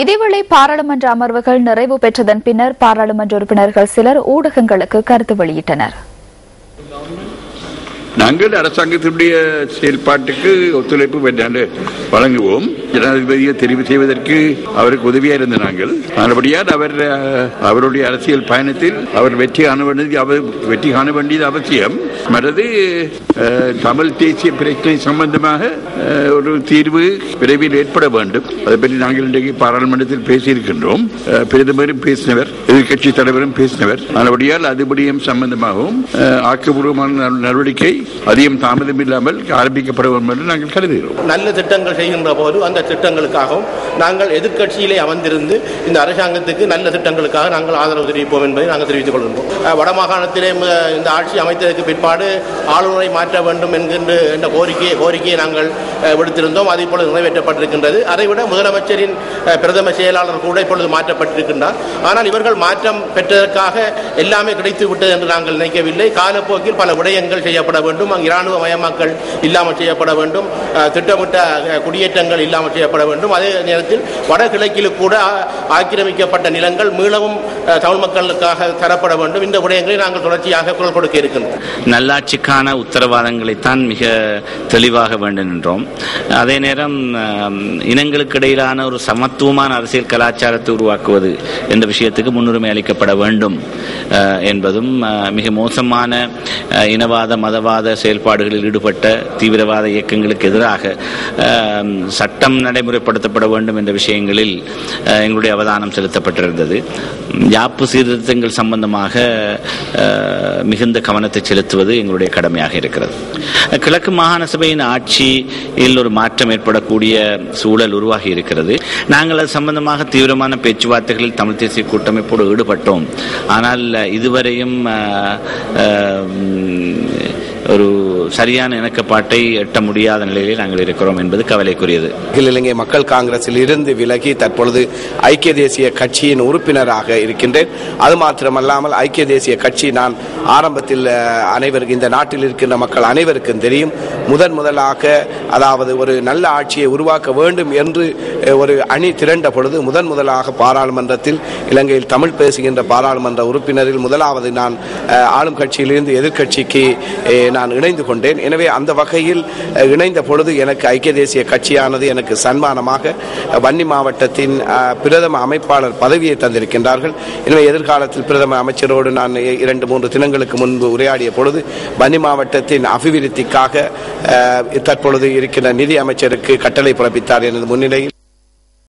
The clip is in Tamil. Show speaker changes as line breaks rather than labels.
இதேவேளை பாராளுமன்ற அமர்வுகள் நிறைவு பெற்றதன் பின்னர் பாராளுமன்ற உறுப்பினர்கள் சிலர் ஊடகங்களுக்கு கருத்து வெளியிட்டனர்.
நாங்கள் அரசாங்கத்தினுடைய செயல்பாட்டுக்கு ஒத்துழைப்பு வழங்குவோம். ஜனாதிபதியை தெரிவு செய்வதற்கு அவருக்கு உதவியா இருந்த நாங்கள். மறுபடியால் அவர் அவருடைய அரசியல் பயணத்தில் அவர் வெற்றி காண வேண்டியது வெற்றி காண வேண்டியது அவசியம். மற்றது தமிழ் தேசிய பிரச்சனை சம்பந்தமாக ஒரு தீர்வு விரைவில் ஏற்பட வேண்டும். அதை பற்றி நாங்கள் இன்றைக்கு பாராளுமன்றத்தில் பேசியிருக்கின்றோம். பிரதமரும் பேசினவர் எதிர்க்கட்சி தலைவரும் பேசினவர். நல்லபடியால் அதுபடியும் சம்பந்தமாகவும் ஆக்கப்பூர்வமான நடவடிக்கை அதிகம் தாமதம் இல்லாமல் ஆரம்பிக்கப்பட வேண்டும் என்று நாங்கள் கருதுகிறோம்.
நல்ல திட்டங்கள் செய்கின்ற போது அந்த திட்டங்களுக்காகவும் நாங்கள் எதிர்கட்சியிலே அமர்ந்திருந்து இந்த அரசாங்கத்துக்கு நல்ல திட்டங்களுக்காக நாங்கள் ஆதரவு தெரிவிப்போம் என்பதை நாங்கள் தெரிவித்துக் கொள்கின்றோம். வடமாகாணத்திலே இந்த ஆட்சி அமைத்ததற்கு பிற்பாடு ஆளுநரை மாற்ற வேண்டும் என்கின்ற என்ற கோரிக்கையை கோரிக்கையை நாங்கள் விடுத்திருந்தோம். அது இப்பொழுது நிறைவேற்றப்பட்டிருக்கின்றது. அதைவிட முதலமைச்சரின் பிரதம செயலாளர் கூட இப்பொழுது மாற்றப்பட்டிருக்கின்றார். ஆனால் இவர்கள் மாற்றம் பெற்றதற்காக எல்லாமே கிடைத்து விட்டது என்று நாங்கள் நினைக்கவில்லை. காலப்போக்கில் பல விடயங்கள் செய்யப்பட வேண்டும். அங்கு இராணுவ மயமாக்கல் இல்லாமல் செய்யப்பட வேண்டும். திட்டமிட்ட குடியேற்றங்கள் இல்லாமல் செய்யப்பட வேண்டும். அதே நேரத்தில் வடகிழக்கில் கூட ஆக்கிரமிக்கப்பட்ட நிலங்கள் மீளவும் தமிழ் மக்களுக்காக தரப்பட வேண்டும். இந்த விடயங்களை நாங்கள் தொடர்ச்சியாக குரல் கொடுக்க இருக்கின்றோம்.
நல்லாட்சிக்கான உத்தரவாதங்களைத்தான் மிக தெளிவாக வேண்டும் என்றோம். அதே நேரம் இனங்களுக்கு இடையிலான ஒரு சமத்துவமான அரசியல் கலாச்சாரத்தை உருவாக்குவது என்ற விஷயத்துக்கு முன்னுரிமை அளிக்கப்பட வேண்டும் என்பதும் மிக மோசமான இனவாத மதவாத செயல்பாடுகளில் ஈடுபட்ட தீவிரவாத இயக்கங்களுக்கு எதிராக சட்டம் நடைமுறைப்படுத்தப்பட வேண்டும் என்ற விஷயங்களில் எங்களுடைய அவதானம் செலுத்தப்பட்டிருந்தது. யாப்பு சீர்திருத்தங்கள் சம்பந்தமாக மிகுந்த கவனத்தை செலுத்துவது எங்களுடைய கடமையாக இருக்கிறது. கிழக்கு மாகாண சபையின் ஆட்சியில் ஒரு மாற்றம் ஏற்படக்கூடிய சூழல் உருவாகி இருக்கிறது. நாங்கள் அது சம்பந்தமாக தீவிரமான பேச்சுவார்த்தைகளில் தமிழ் தேசிய கூட்டமைப்போடு ஈடுபட்டோம். ஆனால் இதுவரையும் ஒரு சரியான இணக்கப்பாட்டை எட்ட முடியாத நிலையிலே நாங்கள் இருக்கிறோம் என்பது கவலைக்குரியது.
அகில இலங்கை மக்கள் காங்கிரஸில் இருந்து விலகி தற்பொழுது ஐக்கிய தேசிய கட்சியின் உறுப்பினராக இருக்கின்றேன். அது மாத்திரமல்லாமல் ஐக்கிய தேசிய கட்சி நான் ஆரம்பத்தில் அனைவருக்கு இந்த நாட்டில் இருக்கின்ற மக்கள் அனைவருக்கும் தெரியும். முதன் முதலாக அதாவது ஒரு நல்ல ஆட்சியை உருவாக்க வேண்டும் என்று ஒரு அணி திரண்ட பொழுது முதன் முதலாக பாராளுமன்றத்தில் இலங்கையில் தமிழ் பேசுகின்ற பாராளுமன்ற உறுப்பினரில் முதலாவது நான் ஆளும் கட்சியிலிருந்து எதிர்க்கட்சிக்கு நான் இணைந்து கொண்டேன். எனவே அந்த வகையில் இணைந்த பொழுது எனக்கு ஐக்கிய தேசிய கட்சியானது எனக்கு சன்மானமாக வன்னி மாவட்டத்தின் பிரதம அமைப்பாளர் பதவியை தந்திருக்கின்றார்கள். எனவே எதிர்காலத்தில் பிரதம அமைச்சரோடு நான் இரண்டு மூன்று தினங்களுக்கு முன்பு உரையாடிய பொழுது வன்னி மாவட்டத்தின் அபிவிருத்திக்காக தற்பொழுது இருக்கின்ற நிதி அமைச்சருக்கு கட்டளை பிறப்பித்தார் எனது முன்னிலையில்.